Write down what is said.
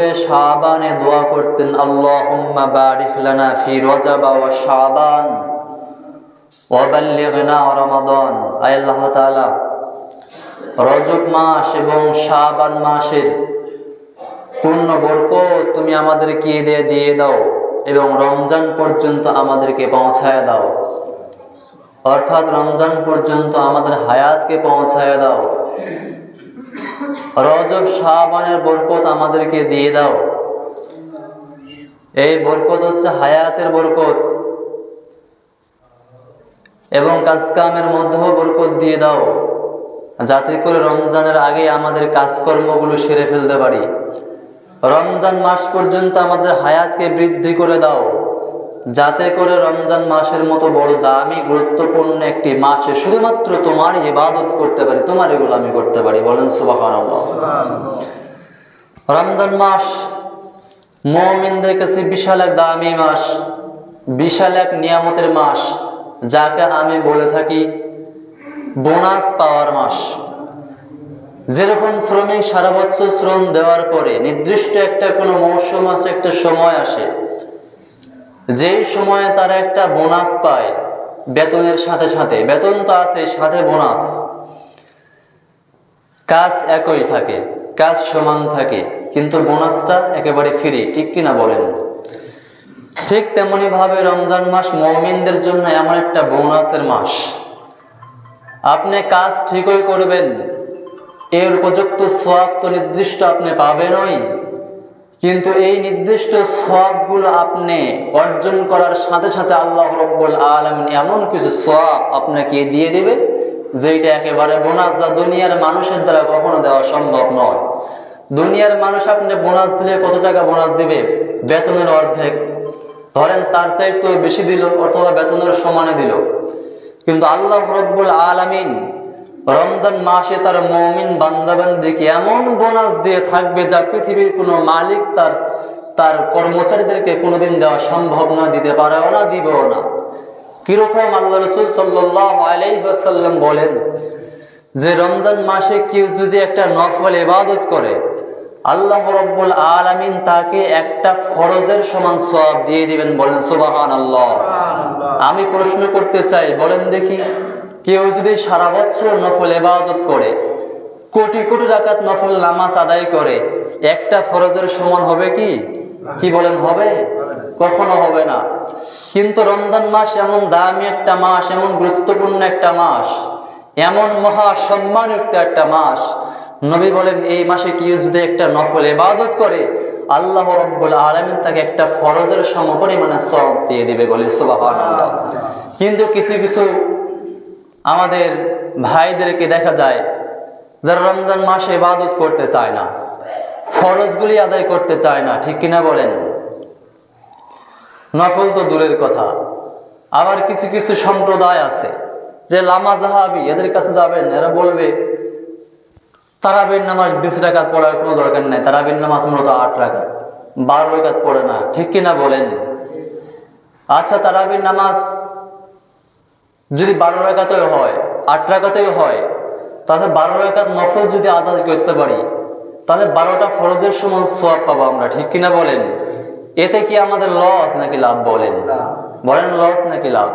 রজবে শাবানে দোয়া করতেন বারিক আল্লাহ তাআলা, রজব মাস এবং শাবান মাসের পূর্ণ বরকত তুমি আমাদেরকে দিয়ে দিয়ে দাও এবং রমজান পর্যন্ত আমাদেরকে পৌঁছায় দাও। অর্থাৎ রমজান পর্যন্ত আমাদের হায়াতকে পৌঁছায় দাও। রজব শাহবানের বরকত আমাদেরকে দিয়ে দাও। এই বরকত হচ্ছে হায়াতের বরকত এবং কাজকামের মধ্যেও বরকত দিয়ে দাও। যাতে করে রমজানের আগে আমাদের কাজকর্মগুলো সেরে ফেলতে পারি। রমজান মাস পর্যন্ত আমাদের হায়াতকে বৃদ্ধি করে দাও। যাতে করে রমজান মাসের মতো বড় দামি, গুরুত্বপূর্ণ একটি মাসে শুধুমাত্র তোমার ইবাদত করতে পারি তোমার এগুলো আমি করতে পারি। বলেন সুবাহান রমজান মাস মমিনদের কাছে বিশাল এক দামি মাস, বিশাল এক নিয়ামতের মাস, যাকে আমি বলে থাকি বোনাস পাওয়ার মাস। যেরকম শ্রমিক সারা বছর শ্রম দেওয়ার পরে নির্দিষ্ট একটা কোনো মৌসুম আসে একটা সময় আসে যেই সময়ে তারা একটা বোনাস পায়, বেতনের সাথে সাথে, বেতন তো আছে সাথে বোনাস। কাজ একই থাকে, কাজ সমান থাকে, কিন্তু বোনাসটা একেবারে ফ্রি ঠিক কিনা বলেন? ঠিক তেমনি ভাবে রমজান মাস মমিনদের জন্য এমন একটা বোনাসের মাস। আপনি কাজ ঠিকই করবেন, এর উপযুক্ত সোয়াব তো নির্দিষ্ট আপনি পাবেনই। কিন্তু এই নির্দিষ্ট সোয়াবগুলো আপনি অর্জন করার সাথে সাথে আল্লাহ রব্বুল আলমিন এমন কিছু সোয়াব আপনাকে দিয়ে দিবে যেটা একেবারে বোনাস যা দুনিয়ার মানুষের দ্বারা কখনো দেওয়া সম্ভব নয়। দুনিয়ার মানুষ আপনি বোনাস দিলে কত টাকা বোনাস দিবে? বেতনের অর্ধেক। ধরেন তার চাইতে বেশি দিল অথবা বেতনের সমানে দিল। কিন্তু আল্লাহ রব্বুল আলামিন রমজান মাসে তার মমিন বান্দাবান্দিকে এমন বোনাস দিয়ে থাকবে যা পৃথিবীর কোনো মালিক তার তার কর্মচারীদেরকে কোনোদিন দেওয়া সম্ভব না দিতে পারেও না দিবেও না। কীরকম আল্লাহ রসুল সাল্লাহ আলাইসাল্লাম বলেন যে রমজান মাসে কেউ যদি একটা নফল ইবাদত করে আল্লাহ রব্বুল আলামিন তাকে একটা ফরজের সমান সব দিয়ে দিবেন বলেন সুবাহান আল্লাহ আমি প্রশ্ন করতে চাই বলেন দেখি। কেউ যদি সারা বছর নফল ইবাদত করে, কোটি কোটি রাকাত নফল নামাজ আদায় করে, একটা ফরজের সমান হবে কি? কি বলেন হবে? কখনো হবে না। কিন্তু রমজান মাস এমন দামি একটা মাস, এমন গুরুত্বপূর্ণ একটা মাস, এমন মহা সম্মানিত একটা মাস। নবী বলেন, এই মাসে কেউ যদি একটা নফল এবাদত করে, আল্লাহ রব্বুল আলমিন তাকে একটা ফরজের সমপরিমাণে সব দিয়ে দিবে বলে সুবহানাল্লাহ। কিন্তু কিছু কিছু আমাদের ভাইদেরকে দেখা যায় যারা রমজান মাসে ইবাদত করতে চায় না, ফরজগুলি আদায় করতে চায় না, ঠিক কিনা বলেন? নফল তো দূরের কথা। আবার কিছু কিছু সম্প্রদায় আছে যে লামা জাহাবি এদের কাছে যাবেন, এরা বলবে, তারাবির নামাজ বিশ টাকা পড়ার কোনো দরকার নেই, তারাবির নামাজ মূলত আট টাকা বারো টাকা পড়ে না, ঠিক কিনা বলেন? আচ্ছা তারাবির নামাজ যদি বারো রাকাতেও হয় আট রাকাতেও হয় তাহলে বারো রাকাত নফল যদি আদায় করতে পারি তাহলে বারোটা ফরজের সমান সোয়াব পাবো আমরা ঠিক কিনা বলেন? এতে কি আমাদের লস নাকি লাভ বলেন? বলেন লস নাকি লাভ?